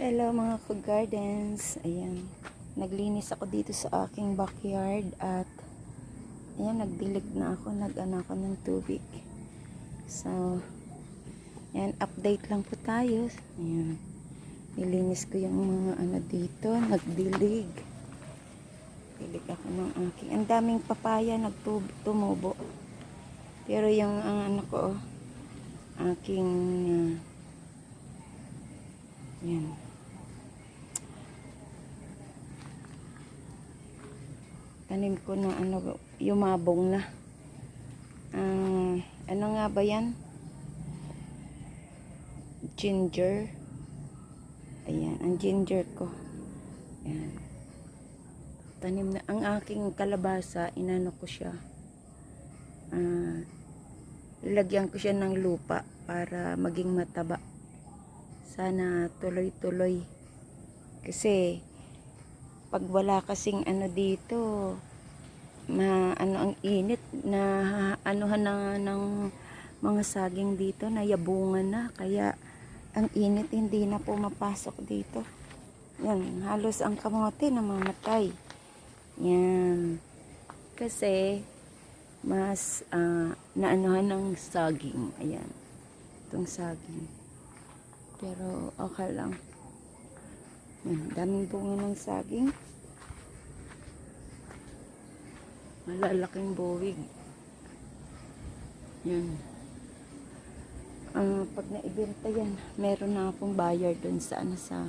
Hello mga ka-gardens. Ayan. Naglinis ako dito sa aking backyard at ayan, nagdilig na ako. Nag-ano ako ng tubig. So, ayan, update lang po tayo. Ayan. Nilinis ko yung mga ano dito. Nagdilig. Dilig ako ng aking. Ang daming papaya nagtumubo. Pero yung ang ano ko, aking ah, yan. Tanim ko na ano, yumabong na. Ang ano nga ba yan? Ginger. Ayan, ang ginger ko. Ayan. Tanim na. Ang aking kalabasa, inano ko siya. Ah, lagyan ko siya ng lupa para maging mataba sana tuloy-tuloy kasi pag wala kasing ano dito ma ano ang init na anuhan na ng mga saging dito na yabungan na kaya ang init hindi na pumapasok dito yan halos ang kamote namamatay yan kasi mas ah, naanuhan ng saging ayan itong saging pero okay lang. Yan, daming bunga ng saging. Malalaking buwig. Yan. Ah, pag naibenta yan, meron na akong buyer dun sa ano sa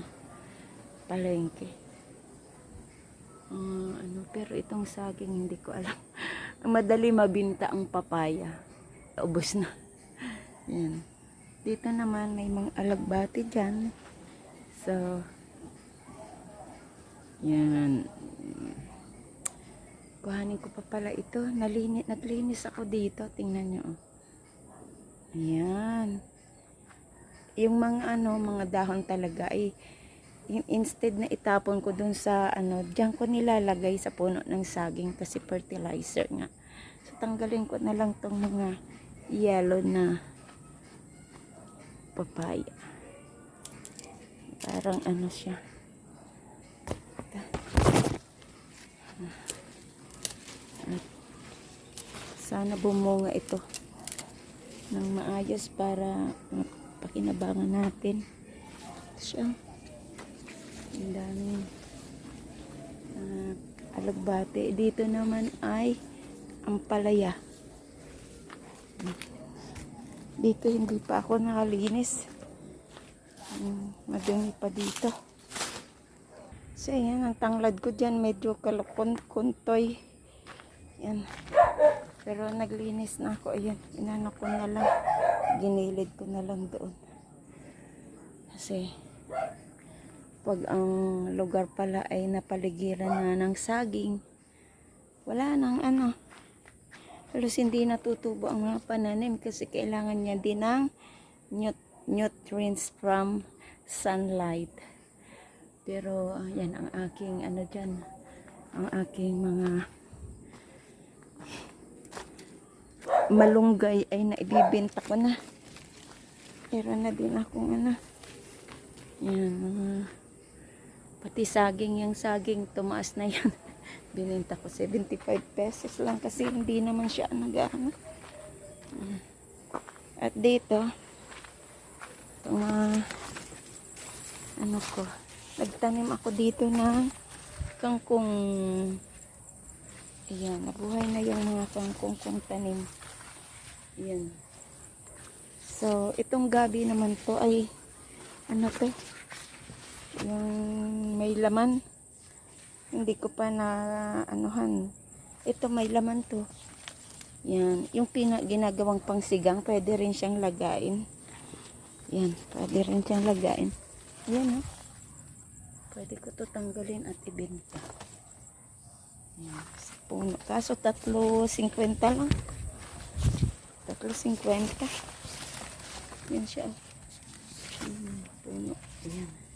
palengke. Ah, ano, pero itong saging hindi ko alam. Madali mabinta ang papaya. Ubos na. Yan. Dito naman may mga alagbati dyan. So, yan. Kuhanin ko pa pala ito. Nalinis, naglinis ako dito. Tingnan nyo. oh. Ayan. Yung mga ano, mga dahon talaga ay in- instead na itapon ko dun sa ano, diyan ko nilalagay sa puno ng saging kasi fertilizer nga. So tanggalin ko na lang tong mga yellow na papaya. Parang ano siya. Ito. Sana bumunga ito ng maayos para pakinabangan natin. Ito siya. Ang daming ah, alagbate. Dito naman ay ang palaya. Dito hindi pa ako nakalinis. Hmm, madumi pa dito. So, yan. Ang tanglad ko dyan. Medyo kalukon-kuntoy. Yan. Pero naglinis na ako. Ayan. Inano ko na lang. Ginilid ko na lang doon. Kasi, pag ang lugar pala ay napaligiran na ng saging, wala nang ano, halos hindi natutubo ang mga pananim kasi kailangan niya din ng nut- nutrients from sunlight. Pero ah, yan ang aking ano dyan, ang aking mga malunggay ay naibibenta ko na. Pero na din akong ano, yan, mga pati saging, yung saging, tumaas na yan. Bininta ko 75 pesos lang kasi hindi naman siya nag-ano. At dito, itong mga, ano ko, nagtanim ako dito ng kangkong. Ayan, nabuhay na yung mga kangkong kong tanim. Ayan. So, itong gabi naman to ay, ano to, yung may laman. Hindi ko pa na anuhan. Ito may laman to. Yan. Yung pina, ginagawang pangsigang, pwede rin siyang lagain. Yan. Pwede rin siyang lagain. Yan, oh. Pwede ko to tanggalin at ibenta. Yan. Sa puno. Kaso tatlo 50 lang. Tatlo 50. Yan siya. oh. Hmm, puno. Yan.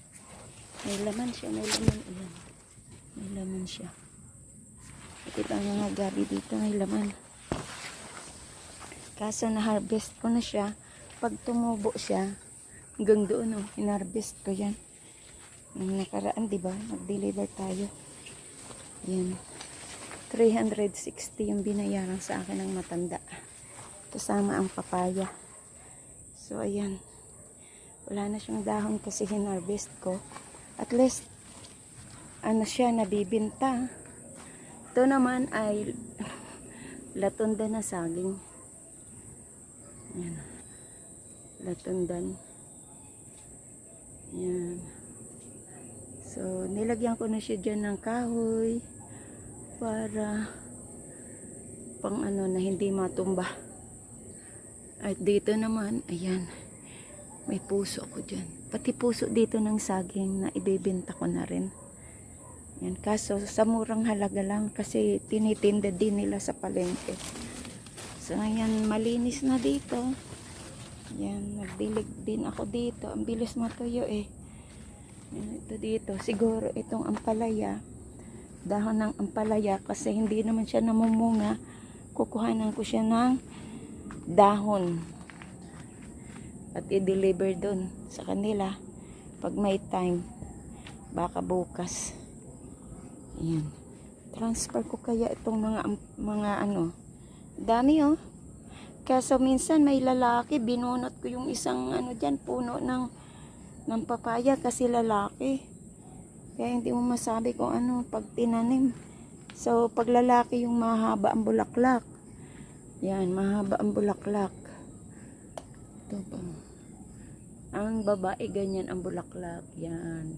May laman siya. May laman. Ayan. May laman siya. Ito ang mga gabi dito may laman. Kaso na-harvest ko na siya. Pag tumubo siya, hanggang doon oh, in-harvest ko yan. Yung nakaraan, di ba? Nag-deliver tayo. Yan. 360 yung binayaran sa akin ng matanda. Kasama ang papaya. So, ayan. Wala na siyang dahon kasi hinarvest ko. At least, ano siya, nabibinta. Ito naman ay latunda na saging. Yan. Latundan. Yan. So, nilagyan ko na siya dyan ng kahoy para pang ano na hindi matumba. At dito naman, ayan, may puso ko dyan. Pati puso dito ng saging na ibebenta ko na rin. Yan, kaso sa murang halaga lang kasi tinitinda din nila sa palengke. So, ayan, malinis na dito. Yan, nagdilig din ako dito. Ang bilis matuyo eh. Yan, ito dito. Siguro itong ampalaya. Dahon ng ampalaya kasi hindi naman siya namumunga. Kukuhanan ko siya ng dahon. At i-deliver doon sa kanila pag may time. Baka bukas. Ayan. Transfer ko kaya itong mga mga ano. Dami oh. Kaso minsan may lalaki, binunot ko yung isang ano diyan puno ng ng papaya kasi lalaki. Kaya hindi mo masabi kung ano pag tinanim. So pag lalaki yung mahaba ang bulaklak. Yan, mahaba ang bulaklak. Ito pa. Ang babae ganyan ang bulaklak. Yan.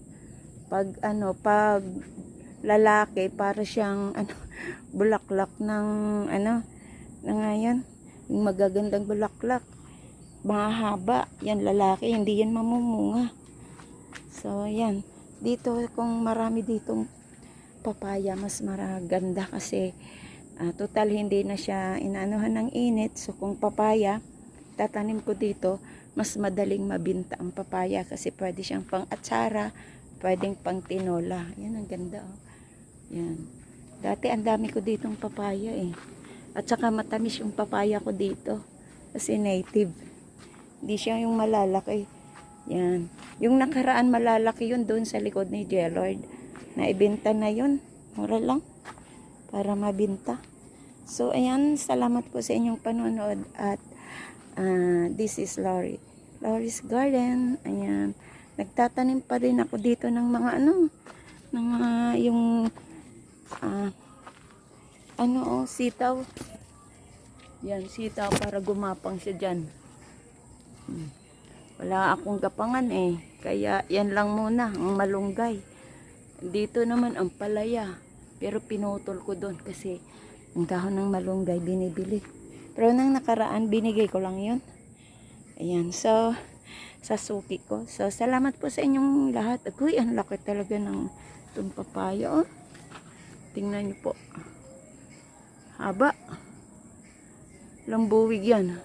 Pag ano, pag lalaki para siyang ano bulaklak ng ano na yung magagandang bulaklak mahaba yan lalaki hindi yan mamumunga so yan dito kung marami ditong papaya mas maraganda kasi ah, total hindi na siya inaanuhan ng init so kung papaya tatanim ko dito mas madaling mabinta ang papaya kasi pwede siyang pang atsara pwedeng pang tinola yan ang ganda oh yan. Dati ang dami ko ditong papaya eh. At saka matamis yung papaya ko dito. Kasi native. Hindi siya yung malalaki. Yan. Yung nakaraan malalaki yun doon sa likod ni Jelord. Naibenta na yun. Mura lang. Para mabinta. So, ayan. Salamat po sa inyong panonood. At ah, this is Lori. Lori's Garden. Ayan. Nagtatanim pa rin ako dito ng mga ano. Ng mga yung ah, ano oh, sitaw. Yan, sitaw para gumapang siya dyan. Hmm. Wala akong gapangan eh. Kaya yan lang muna, ang malunggay. Dito naman ang palaya. Pero pinutol ko doon kasi ang dahon ng malunggay binibili. Pero nang nakaraan, binigay ko lang yun. Ayan, so, sa suki ko. So, salamat po sa inyong lahat. Uy, ang laki talaga ng itong papaya, oh. Tingnan niyo po. Haba. Lambuwig yan.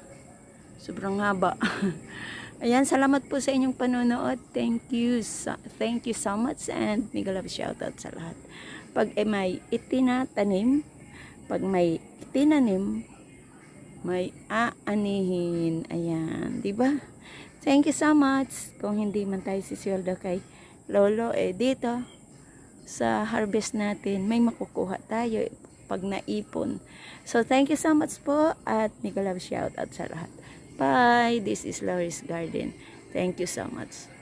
Sobrang haba. Ayan, salamat po sa inyong panonood. Thank you. So, thank you so much and mega love shoutout sa lahat. Pag eh, may itinatanim, pag may itinanim, may aanihin. Ayan, di ba? Thank you so much. Kung hindi man tayo sisweldo kay Lolo, eh dito, sa harvest natin, may makukuha tayo pag naipon. So, thank you so much po at mega love shout out sa lahat. Bye! This is Laurie's Garden. Thank you so much.